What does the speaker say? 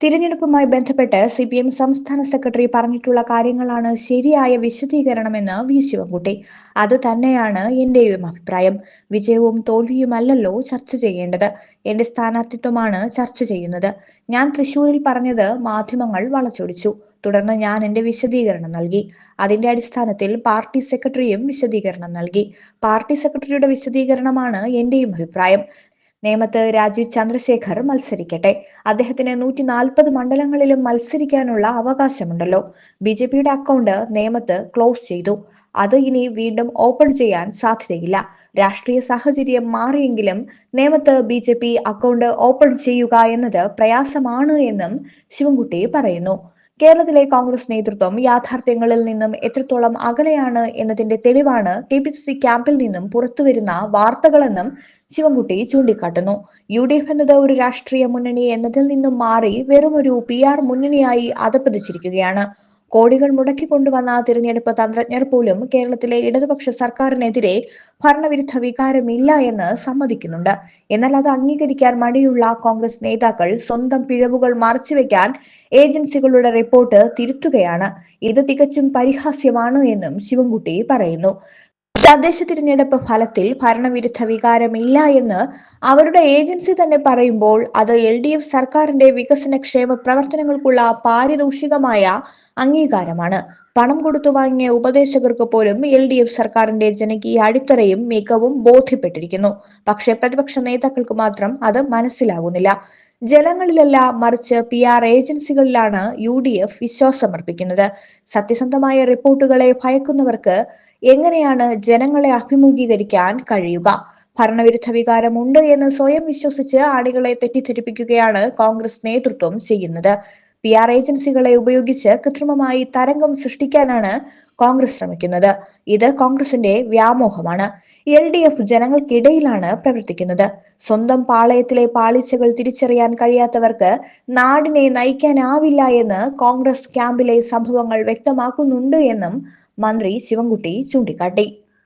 തിരഞ്ഞെടുപ്പുമായി ബന്ധപ്പെട്ട് C P M സംസ്ഥാന സെക്രട്ടറി പറഞ്ഞിട്ടുള്ള കാര്യങ്ങളാണ് ശരിയായ വിശദീകരണമെന്ന് വി ശിവൻകുട്ടി. അത് തന്നെയാണ് എന്റെയും അഭിപ്രായം. വിജയവും തോൽവിയുമല്ലല്ലോ ചർച്ച ചെയ്യേണ്ടത്. എന്റെ സ്ഥാനാർത്ഥിത്വമാണ് ചർച്ച ചെയ്യുന്നത്. ഞാൻ തൃശൂരിൽ പറഞ്ഞത് മാധ്യമങ്ങൾ വളച്ചൊടിച്ചു. തുടർന്ന് ഞാൻ എന്റെ വിശദീകരണം നൽകി. അതിന്റെ അടിസ്ഥാനത്തിൽ പാർട്ടി സെക്രട്ടറിയും വിശദീകരണം നൽകി. പാർട്ടി സെക്രട്ടറിയുടെ വിശദീകരണമാണ് എന്റെയും അഭിപ്രായം. നേമത്ത് രാജീവ് ചന്ദ്രശേഖർ മത്സരിക്കട്ടെ. അദ്ദേഹത്തിന് നൂറ്റി നാൽപ്പത് മണ്ഡലങ്ങളിലും മത്സരിക്കാനുള്ള അവകാശമുണ്ടല്ലോ. ബി ജെ പിയുടെ അക്കൗണ്ട് നേമത്ത് ക്ലോസ് ചെയ്തു. അത് ഇനി വീണ്ടും ഓപ്പൺ ചെയ്യാൻ സാധ്യതയില്ല. രാഷ്ട്രീയ സാഹചര്യം മാറിയെങ്കിലും നേമത്ത് B J P account open ചെയ്യുക എന്നത് പ്രയാസമാണ് എന്നും ശിവൻകുട്ടി പറയുന്നു. കേരളത്തിലെ കോൺഗ്രസ് നേതൃത്വം യാഥാർത്ഥ്യങ്ങളിൽ നിന്നും എത്രത്തോളം അകലെയാണ് എന്നതിന്റെ തെളിവാണ് കെ പി സി ക്യാമ്പിൽ നിന്നും പുറത്തുവരുന്ന വാർത്തകളെന്നും ശിവൻകുട്ടി ചൂണ്ടിക്കാട്ടുന്നു. യു ഡി എഫ് എന്നത് ഒരു രാഷ്ട്രീയ മുന്നണി എന്നതിൽ നിന്നും മാറി വെറുമൊരു പി ആർ മുന്നണിയായി അധപ്പതിച്ചിരിക്കുകയാണ് കോടികൾ മുടക്കിക്കൊണ്ടുവന്ന തിരഞ്ഞെടുപ്പ് തന്ത്രജ്ഞർ പോലും കേരളത്തിലെ ഇടതുപക്ഷ സർക്കാരിനെതിരെ ഭരണവിരുദ്ധ വികാരമില്ല എന്ന് സമ്മതിക്കുന്നുണ്ട്. എന്നാൽ അത് അംഗീകരിക്കാൻ മടിയുള്ള കോൺഗ്രസ് നേതാക്കൾ സ്വന്തം പിഴവുകൾ മറച്ചുവെക്കാൻ ഏജൻസികളുടെ റിപ്പോർട്ട് തിരുത്തുകയാണ്. ഇത് തികച്ചും പരിഹാസ്യമാണ് എന്നും ശിവൻകുട്ടി പറയുന്നു. തദ്ദേശ തിരഞ്ഞെടുപ്പ് ഫലത്തിൽ ഭരണവിരുദ്ധ വികാരമില്ല എന്ന് അവരുടെ ഏജൻസി തന്നെ പറയുമ്പോൾ അത് എൽ ഡി എഫ് സർക്കാരിന്റെ വികസനക്ഷേമ പ്രവർത്തനങ്ങൾക്കുള്ള പാരിതോഷികമായ അംഗീകാരമാണ്. പണം കൊടുത്തു വാങ്ങിയ ഉപദേശകർക്ക് പോലും എൽ ഡി എഫ് സർക്കാരിന്റെ ജനകീയ അടിത്തറയും മികവും ബോധ്യപ്പെട്ടിരിക്കുന്നു. പക്ഷേ പ്രതിപക്ഷ നേതാക്കൾക്ക് മാത്രം അത് മനസ്സിലാകുന്നില്ല ജനങ്ങളിലല്ല മറിച്ച് പി ആർ ഏജൻസികളിലാണ് യു ഡി എഫ് വിശ്വാസമർപ്പിക്കുന്നത്. സത്യസന്ധമായ റിപ്പോർട്ടുകളെ ഭയക്കുന്നവർക്ക് എങ്ങനെയാണ് ജനങ്ങളെ അഭിമുഖീകരിക്കാൻ കഴിയുക? ഭരണവിരുദ്ധ വികാരമുണ്ട് എന്ന് സ്വയം വിശ്വസിച്ച് ആണികളെ തെറ്റിദ്ധരിപ്പിക്കുകയാണ് കോൺഗ്രസ് നേതൃത്വം ചെയ്യുന്നത്. പി ആർ ഏജൻസികളെ ഉപയോഗിച്ച് കൃത്രിമമായി തരംഗം സൃഷ്ടിക്കാനാണ് കോൺഗ്രസ് ശ്രമിക്കുന്നത്. ഇത് കോൺഗ്രസിന്റെ വ്യാമോഹമാണ്. എൽ ഡി എഫ് ജനങ്ങൾക്കിടയിലാണ് പ്രവർത്തിക്കുന്നത്. സ്വന്തം പാളയത്തിലെ പാളിച്ചകൾ തിരിച്ചറിയാൻ കഴിയാത്തവർക്ക് നാടിനെ നയിക്കാനാവില്ല എന്ന് കോൺഗ്രസ് ക്യാമ്പിലെ സംഭവങ്ങൾ വ്യക്തമാക്കുന്നുണ്ട് എന്നും മന്ത്രി ശിവൻകുട്ടി ചൂണ്ടിക്കാട്ടി.